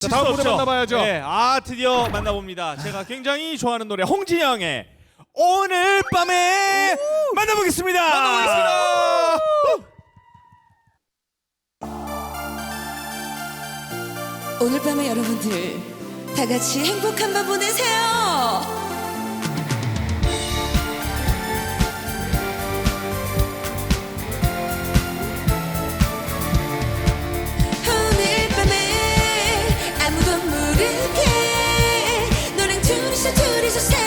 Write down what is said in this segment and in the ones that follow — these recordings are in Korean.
자, 다음 수 무대 없죠. 만나봐야죠. 네, 아 드디어 만나봅니다. 제가 굉장히 좋아하는 노래 홍진영의 오늘 밤에 만나보겠습니다. 만나보겠습니다. 오늘 밤에 여러분들 다 같이 행복한 밤 보내세요. 둘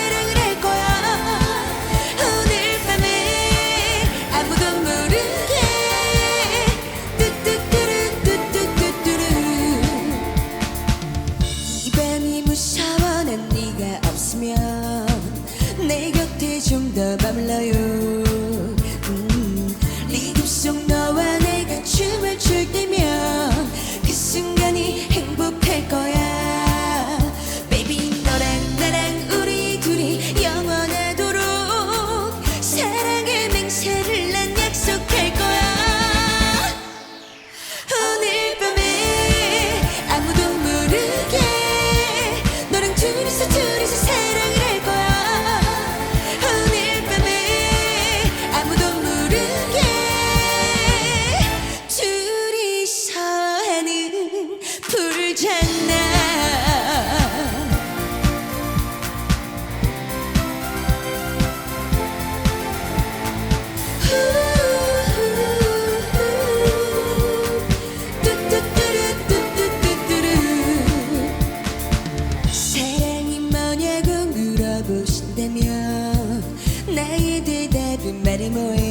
대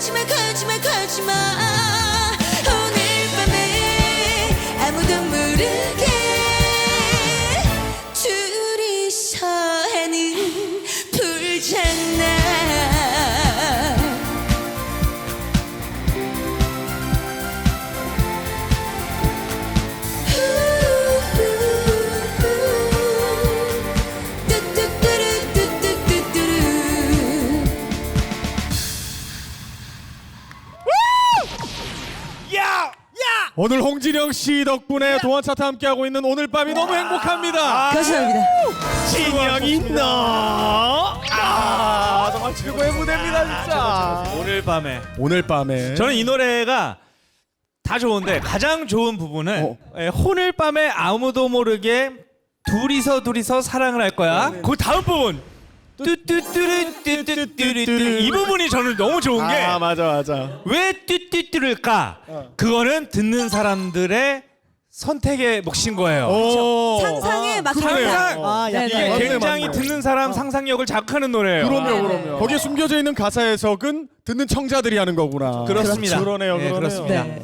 떠나 오늘 홍진영 씨 덕분에 동안 차트 함께하고 있는 오늘 밤이 너무 행복합니다. 감사합니다. 진영이 너. 아, 정말 최고의 무대입니다, 진짜. 오늘 밤에. 오늘 밤에 저는 이 노래가 다 좋은데 가장 좋은 부분은 어. 예, 오늘 밤에 아무도 모르게 둘이서 둘이서 사랑을 할 거야. 그 다음 부분. 뚜뚜뚜르 이 부분이 저는 너무 좋은 게아 맞아 맞아. 왜 뚜뚜뚜를까? 그거는 듣는 사람들의 선택의 몫인 거예요. 오. 상상에 맞 상상. 아, 이게 네네. 맞네, 굉장히 맞네. 듣는 사람 상상력을 자극하는 노래예요. 그럼요 네, 그럼요. 거기에 숨겨져 있는 가사 해석은 듣는 청자들이 하는 거구나. 그렇습니다. 그러네요 네, 그러네요. 그렇습니다. 네.